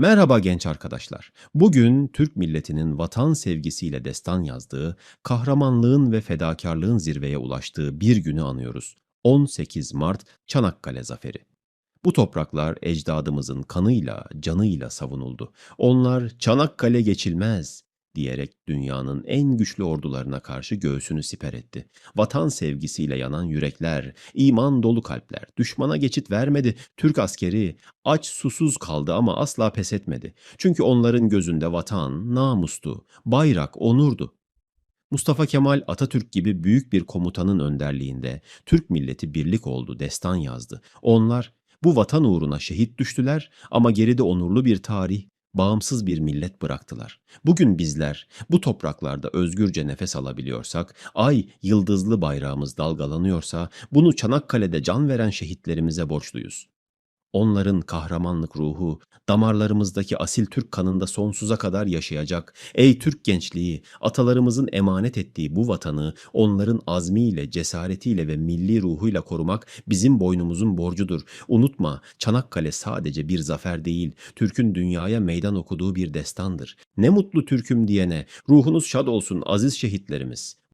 Merhaba genç arkadaşlar. Bugün Türk milletinin vatan sevgisiyle destan yazdığı, kahramanlığın ve fedakarlığın zirveye ulaştığı bir günü anıyoruz. 18 Mart Çanakkale Zaferi. Bu topraklar ecdadımızın kanıyla, canıyla savunuldu. Onlar Çanakkale geçilmez diyerek dünyanın en güçlü ordularına karşı göğsünü siper etti. Vatan sevgisiyle yanan yürekler, iman dolu kalpler düşmana geçit vermedi. Türk askeri aç susuz kaldı ama asla pes etmedi. Çünkü onların gözünde vatan namustu, bayrak onurdu. Mustafa Kemal Atatürk gibi büyük bir komutanın önderliğinde Türk milleti birlik oldu, destan yazdı. Onlar bu vatan uğruna şehit düştüler ama geride onurlu bir tarih, bağımsız bir millet bıraktılar. Bugün bizler bu topraklarda özgürce nefes alabiliyorsak, ay yıldızlı bayrağımız dalgalanıyorsa bunu Çanakkale'de can veren şehitlerimize borçluyuz. Onların kahramanlık ruhu damarlarımızdaki asil Türk kanında sonsuza kadar yaşayacak. Ey Türk gençliği, atalarımızın emanet ettiği bu vatanı onların azmiyle, cesaretiyle ve milli ruhuyla korumak bizim boynumuzun borcudur. Unutma, Çanakkale sadece bir zafer değil, Türk'ün dünyaya meydan okuduğu bir destandır. Ne mutlu Türk'üm diyene, ruhunuz şad olsun aziz şehitlerimiz.